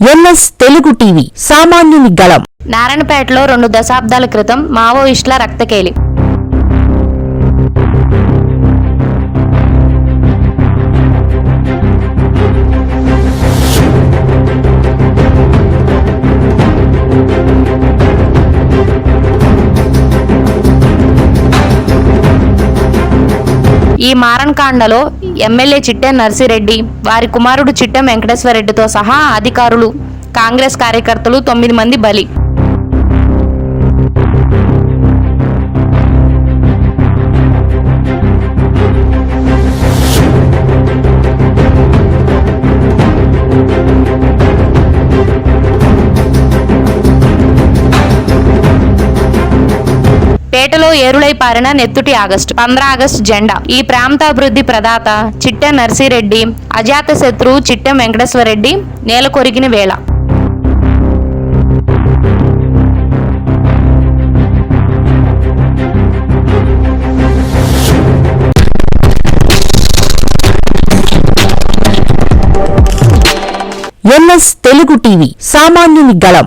MS Telugu TV సామాన్యుని గలం నారాయణపేటలో రెండు దశాబ్దాల క్రితం మావోయిస్టుల రక్తకేలి. ఈ మారణకాండలో ఎమ్మెల్యే చిట్టె నర్సిరెడ్డి వారి కుమారుడు చిట్టెం వెంకటేశ్వరరెడ్డితో సహా అధికారులు కాంగ్రెస్ కార్యకర్తలు తొమ్మిది మంది బలి. పేటలో ఏరులై పారిన నెత్తుటి ఆగస్టు పంద్ర ఆగస్టు జెండా. ఈ ప్రాంతాభివృద్ధి ప్రదాత చిట్టె నర్సిరెడ్డి అజాత శత్రువు చిట్టెం వెంకటేశ్వరరెడ్డి నేల కొరిగిన వేళ. ఎన్ఎస్ తెలుగు టీవీ సామాన్యుని గళం.